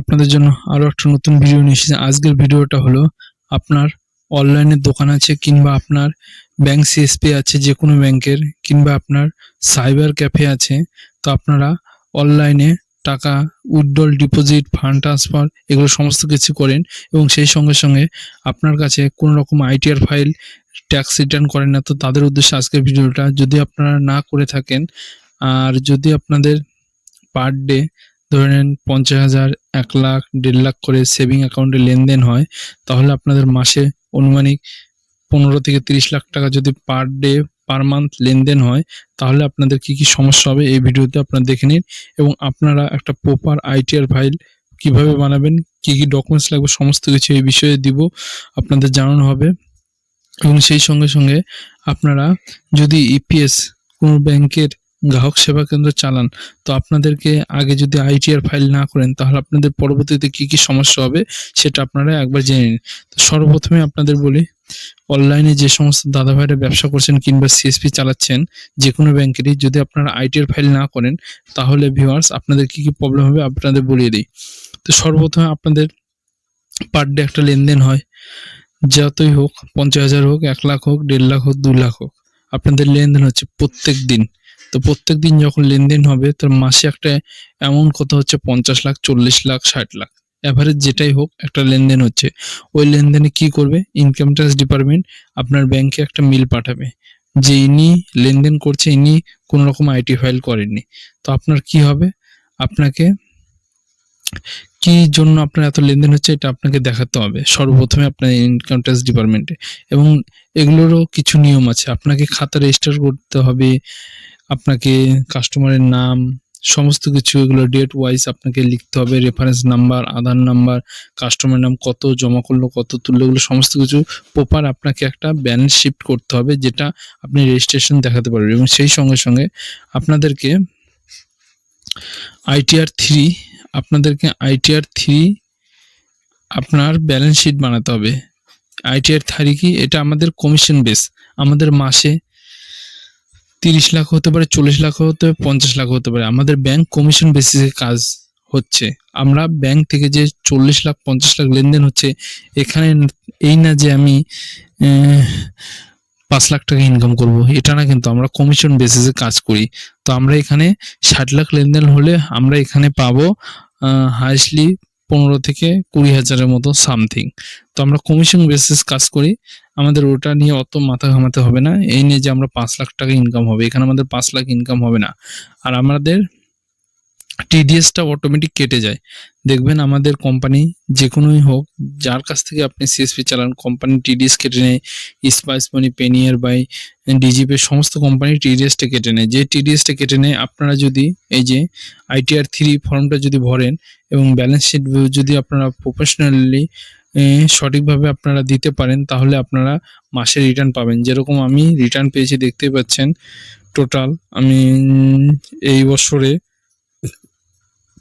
আপনাদের জন্য আরও একটা নতুন ভিডিও নিয়ে এসেছি। আজকের ভিডিওটা হলো আপনার অনলাইনে দোকান আছে কিংবা আপনার ব্যাংক সিএসপি আছে যে কোনো ব্যাংকের কিংবা আপনার সাইবার ক্যাফে আছে, তো আপনারা অনলাইনে টাকা উইথড্রল ডিপোজিট ফান্ড ট্রান্সফার এগুলো সমস্ত কিছু করেন এবং সেই সঙ্গে সঙ্গে আপনার কাছে কোনো রকম আইটিআর ফাইল ট্যাক্স রিটার্ন করেন না, তো তাদের উদ্দেশ্যে আজকের ভিডিওটা যদি আপনারা না করে থাকেন, আর যদি আপনাদের পার ডে ধরে নেন পঞ্চাশ হাজার, এক লাখ, দেড় লাখ করে সেভিং অ্যাকাউন্টে লেনদেন হয়, তাহলে আপনাদের মাসে অনুমানিক পনেরো থেকে তিরিশ লাখ টাকা যদি পার ডে পার মান্থ লেনদেন হয়, তাহলে আপনাদের কি কি সমস্যা হবে এই ভিডিওতে আপনারা দেখে নিন এবং আপনারা একটা প্রপার আইটিআর ফাইল কীভাবে বানাবেন, কি কি ডকুমেন্টস লাগবে, সমস্ত কিছু এই বিষয়ে দিব, আপনাদের জানানো হবে এবং সেই সঙ্গে সঙ্গে আপনারা যদি ইপিএস কোনো ব্যাংকের গ্রাহক সেবা কেন্দ্র চালান। তো আপনাদেরকে আগে যদি আইটিআর ফাইল না করেন, তাহলে আপনাদের পরবর্তীতে কি কি সমস্যা হবে সেটা আপনারা একবার জেনে নিন। তো সর্বপ্রথমে আপনাদের বলি অনলাইনে যে সমস্ত দাদা ভাইরা ব্যবসা করছেন কিংবা সিএসপি চালাচ্ছেন যে কোনো ব্যাংকেরই, যদি আপনারা আইটিআর ফাইল না করেন, তাহলে ভিউয়ার্স আপনাদের কি কি প্রবলেম হবে আপনাদের বলিয়ে দিই। তো সর্বপ্রথমে আপনাদের পার ডে একটা লেনদেন হয়। যতই হোক, পঞ্চাশ হাজার হোক, এক লাখ হোক, দেড় লাখ হোক দু লাখ হোক, আপনাদের লেনদেন হচ্ছে প্রত্যেক দিন। তো প্রত্যেক দিন যখন লেনদেন হবে, তার মাসে একটা অ্যামাউন্ট কত হচ্ছে? পঞ্চাশ লাখ, চল্লিশ লাখ, ষাট লাখ। অ্যাভারেজ যেটাই হোক একটা লেনদেন হচ্ছে। ওই লেনদেনে কি করবে? ইনকাম ট্যাক্স ডিপার্টমেন্ট আপনার ব্যাংকে একটা মিল পাঠাবে। যে ইনি লেনদেন করছে, ইনি কোনো রকম আইটি ফাইল করেননি। তো আপনার কি হবে? আপনাকে কি জন্য আপনার এত লেনদেন হচ্ছে, এটা আপনাকে দেখাতে হবে। সর্বপ্রথমে আপনার ইনকাম ট্যাক্স ডিপার্টমেন্টে এবং এগুলোরও কিছু নিয়ম আছে। আপনাকে খাতা রেজিস্টার করতে হবে। আপনাকে কাস্টমারের নাম, সমস্ত কিছু এগুলো ডেট ওয়াইজ আপনাকে লিখতে হবে reference number Aadhaar number customer নাম কত, জমা করল, কত তুললো, এগুলো সমস্ত কিছু প্রপার আপনাকে একটা ব্যালেন্স শিফট করতে হবে, যেটা আপনি রেজিস্ট্রেশন দেখাতে পারবেন। এবং সেই সঙ্গে সঙ্গে আপনাদেরকে আইটিআর থ্রি আপনাদেরকে আইটিআর থ্রি আপনার ব্যালেন্স শিট বানাতে হবে। আইটিআর থ্রি কি? এটা আমাদের কমিশন বেস আমাদের মাসে তিরিশ লাখ হতে পারে, চল্লিশ লাখ হতে পারে, পঞ্চাশ লাখ হতে পারে। আমাদের ব্যাংক কমিশন বেসিসে কাজ হচ্ছে। আমরা ব্যাংক থেকে যে চল্লিশ লাখ, পঞ্চাশ লাখ লেনদেন হচ্ছে, এখানে এই না যে আমি পাঁচ লাখ টাকা ইনকাম করব, এটা না কিন্তু আমরা কমিশন বেসিসে কাজ করি। তো আমরা এখানে ষাট লাখ লেনদেন হলে আমরা এখানে পাবো হাইস্টলি পনেরো থেকে কুড়ি হাজারের মতো সামথিং। তো আমরা কমিশন বেসিস কাজ করি। আমাদের ওটা নিয়ে অত মাথা ঘামাতে হবে না। এই নিয়ে যে আমরা পাঁচ লাখ টাকা ইনকাম হবে, এখানে আমাদের পাঁচ লাখ ইনকাম হবে না। আর আমাদের টিডিএসটা অটোমেটিক কেটে যায়। দেখবেন আমাদের কোম্পানি যে কোনোই হোক, যার কাছ থেকে আপনি সিএসপি চালান কোম্পানি টিডিএস কেটে নেয় স্পাইস মানি পেনিয়ার বাই ডিজিপি সমস্ত কোম্পানি টিডিএসটা কেটে নেয়। যে টিডিএসটা কেটে নেয়, আপনারা যদি এই যে আইটিআর থ্রি ফর্মটা যদি ভরেন এবং ব্যালেন্স শিট যদি আপনারা প্রফেশনালি সঠিকভাবে আপনারা দিতে পারেন, তাহলে আপনারা মাসে রিটার্ন পাবেন। যেরকম আমি রিটার্ন পেয়েছি, দেখতেই পাচ্ছেন টোটাল আমি এই বছরে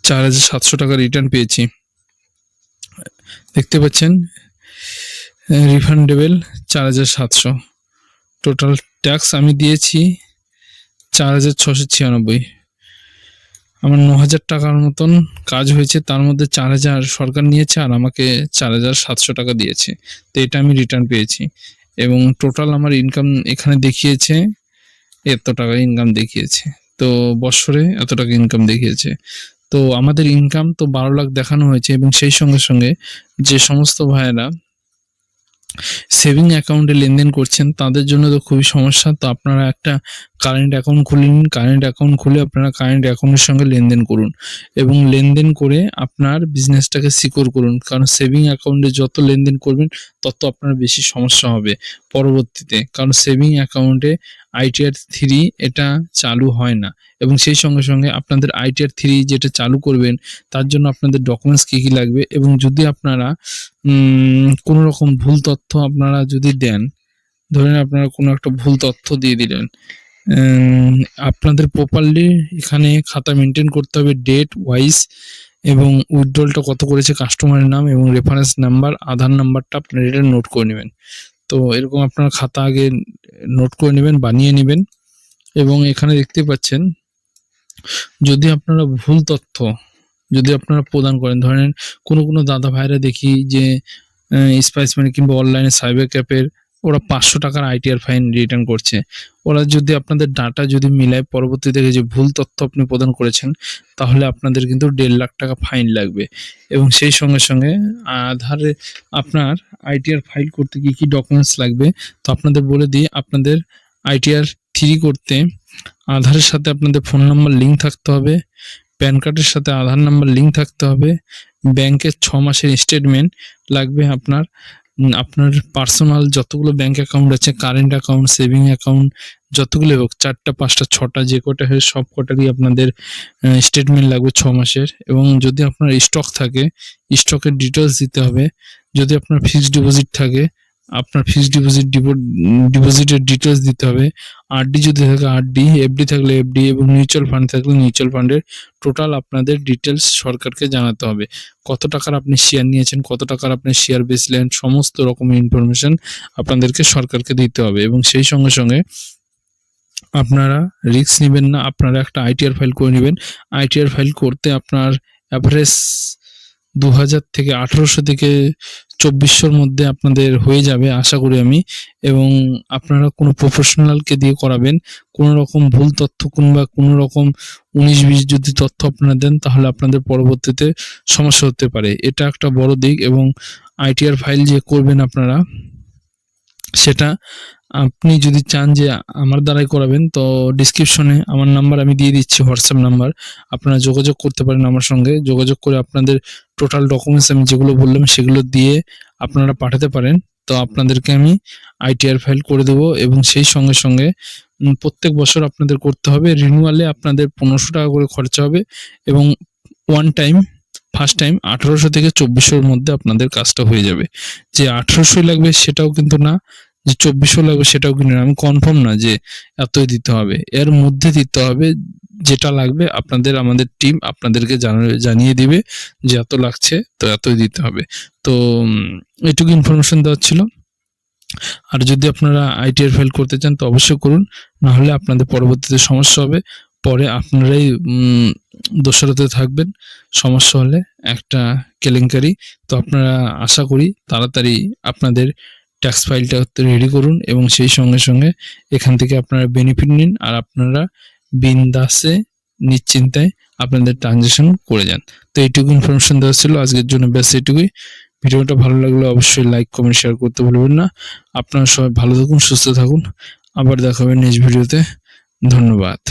চার হাজার সাতশো টাকা রিটার্ন পেয়েছি। দেখতে পাচ্ছেন রিফান্ডেবল চার হাজার সাতশো। টোটাল ট্যাক্স আমি দিয়েছি চার হাজার ছশো ছিয়ানব্বই। আমার ন হাজার টাকার মতন কাজ হয়েছে, তার মধ্যে চার হাজার সরকার নিয়েছে আর আমাকে চার হাজার সাতশো টাকা দিয়েছে। তো এটা আমি রিটার্ন পেয়েছি। এবং টোটাল আমার ইনকাম এখানে দেখিয়েছে, এত টাকা ইনকাম দেখিয়েছে। তো বছরে এত টাকা ইনকাম দেখিয়েছে। তো আমাদের ইনকাম তো বারো লাখ দেখানো হয়েছে এবং সেই সঙ্গে সঙ্গে যে সমস্ত ভাইয়েরা সেভিং অ্যাকাউন্টে লেনদেন করছেন, তাদের জন্য তো খুবই সমস্যা। তো আপনারা একটা কারেন্ট অ্যাকাউন্ট খুলে নিন কারেন্ট অ্যাকাউন্ট খুলে আপনারা কারেন্ট অ্যাকাউন্টের সঙ্গে লেনদেন করুন এবং লেনদেন করে আপনার বিজনেসটাকে সিকিউর করুন। কারণ সেভিং অ্যাকাউন্টে যত লেনদেন করবেন, তত আপনার বেশি সমস্যা হবে পরবর্তীতে। কারণ সেভিং অ্যাকাউন্টে আইটিআর থ্রি এটা চালু হয় না এবং সেই সঙ্গে সঙ্গে আপনাদের আইটিআর থ্রি যেটা চালু করবেন, তার জন্য আপনাদের ডকুমেন্টস কী কী লাগবে এবং যদি আপনারা কোনো রকম ভুল তথ্য আপনারা যদি দেন, ধরেন আপনারা কোনো একটা ভুল তথ্য দিয়ে দিলেন আপনাদের প্রপারলি এখানে খাতা মেনটেন করতে হবে ডেট ওয়াইজ এবং উইথড্রলটা কত করেছে কাস্টমারের নাম এবং রেফারেন্স নাম্বার আধার নাম্বারটা আপনারা এটা নোট করে নেবেন। তো এরকম আপনার খাতা আগে নোট করে নেবেন, বানিয়ে নেবেন এবং এখানে দেখতে পাচ্ছেন, যদি আপনারা ভুল তথ্য, যদি আপনারা প্রদান করেন, ধরেন কোনো কোনো দাদা ভাইরা দেখি যে স্পাইস মানি কিংবা অনলাইনে সাইবার ক্যাপের ওরা পাঁচশো টাকার আইটিআর ফাইন রিটার্ন করছে। ওরা যদি আপনাদের ডাটা যদি মিলায়, পরবর্তীতে দেখে যে ভুল তথ্য আপনি প্রদান করেছেন, তাহলে আপনাদের কিন্তু দেড় লাখ টাকা ফাইন লাগবে। এবং সেই সঙ্গে সঙ্গে আধারে আপনার আইটিআর ফাইল করতে কি কি ডকুমেন্টস লাগবে, তো আপনাদের বলে দিই, আপনাদের আইটিআর থ্রি করতে আধারের সাথে আপনাদের ফোন নাম্বার লিঙ্ক থাকতে হবে প্যান কার্ডের সাথে আধার নাম্বার লিঙ্ক থাকতে হবে ব্যাংকের ছ মাসের স্টেটমেন্ট লাগবে আপনার আপনার পার্সোনাল যতগুলো ব্যাংক অ্যাকাউন্ট আছে কারেন্ট অ্যাকাউন্ট সেভিং অ্যাকাউন্ট যতগুলো হোক, চারটা, পাঁচটা, ছটা, যে কটা হয়ে সব কটারই আপনাদের স্টেটমেন্ট লাগবে ছ মাসের। এবং যদি আপনার স্টক থাকে স্টকের ডিটেলস দিতে হবে। যদি আপনার ফিক্সড ডিপোজিট থাকে আপনার ফিক্সড ডিপোজিট ডিপোজিটের ডিটেলস দিতে হবে। আরডি যদি থাকে আরডি এফডি থাকলে এফডি এবং মিউচুয়াল ফান্ড থাকলে মিউচুয়াল ফান্ডের টোটাল আপনাদের ডিটেলস সরকারকে জানাতে হবে। কত টাকার আপনি শেয়ার নিয়েছেন, কত টাকার আপনি শেয়ার বেচলেন, সমস্ত রকমের ইনফরমেশন আপনাদেরকে সরকারকে দিতে হবে এবং সেই সঙ্গে সঙ্গে আপনারা রিস্ক নেবেন না, আপনারা একটা আইটিআর ফাইল করে নেবেন। আইটিআর ফাইল করতে আপনার অ্যাভারেজ দু হাজার থেকে আঠারোশো থেকে চব্বিশশোর মধ্যে আপনাদের হয়ে যাবে, আশা করি আমি। এবং আপনারা কোনো প্রফেশনালকে দিয়ে করাবেন, কোনো রকম ভুল তথ্য কিংবা কোনো রকম উনিশ বিশ যদি তথ্য আপনারা দেন, তাহলে আপনাদের পরবর্তীতে সমস্যা হতে পারে। এটা একটা বড় দিক এবং আইটিআর ফাইল যে করবেন আপনারা, সেটা আপনি যদি চান যে আমার দ্বারাই করাবেন, তো ডিসক্রিপশনে আমার নাম্বার আমি দিয়ে দিচ্ছি হোয়াটসঅ্যাপ নাম্বার আপনারা যোগাযোগ করতে পারেন আমার সঙ্গে। যোগাযোগ করে আপনাদের টোটাল ডকুমেন্টস আমি যেগুলো বললাম সেগুলো দিয়ে আপনারা পাঠাতে পারেন। তো আপনাদেরকে আমি আইটিআর ফাইল করে দেবো এবং সেই সঙ্গে সঙ্গে প্রত্যেক বছর আপনাদের করতে হবে। রিনিউয়ালে আপনাদের পনেরোশো টাকা করে খরচা হবে এবং ওয়ান টাইম ফার্স্ট টাইম আঠারোশো থেকে চব্বিশশোর মধ্যে আপনাদের কাজটা হয়ে যাবে। যে আঠারোশোই লাগবে সেটাও কিন্তু না, যে চব্বিশশো লাগবে সেটাও কিন্তু না। আমি কনফার্ম না যে এতই দিতে হবে। এর মধ্যে দিতে হবে যেটা লাগবে আপনাদের, আমাদের টিম আপনাদেরকে জানা- জানিয়ে দিবে যে এত লাগছে, তো এতই দিতে হবে। তো এটুকু ইনফরমেশন দেওয়ার ছিল। আর যদি আপনারা আইটিআর ফাইল করতে চান, তো অবশ্যই করুন। না হলে আপনাদের পরবর্তীতে সমস্যা হবে। পরে আপনারাই দোষারোতে থাকবেন। সমস্যা হলে একটা কেলেঙ্কারি। তো আপনারা আশা করি তাড়াতাড়ি আপনাদের ট্যাক্স ফাইলটা রেডি করুন এবং সেই সঙ্গে সঙ্গে এখান থেকে আপনারা বেনিফিট নিন। আর আপনারা বিন্দাসে, নিশ্চিন্তায় আপনাদের ট্রানজেকশন করে যান। তো এইটুকু ইনফরমেশন দেওয়া ছিল আজকের জন্য, ব্যাস এটুকুই ভিডিওটা ভালো লাগলে অবশ্যই লাইক কমেন্ট শেয়ার করতে ভুলবেন না। আপনারা সবাই ভালো থাকুন, সুস্থ থাকুন। আবার দেখা হবে নেক্সট ভিডিওতে ধন্যবাদ।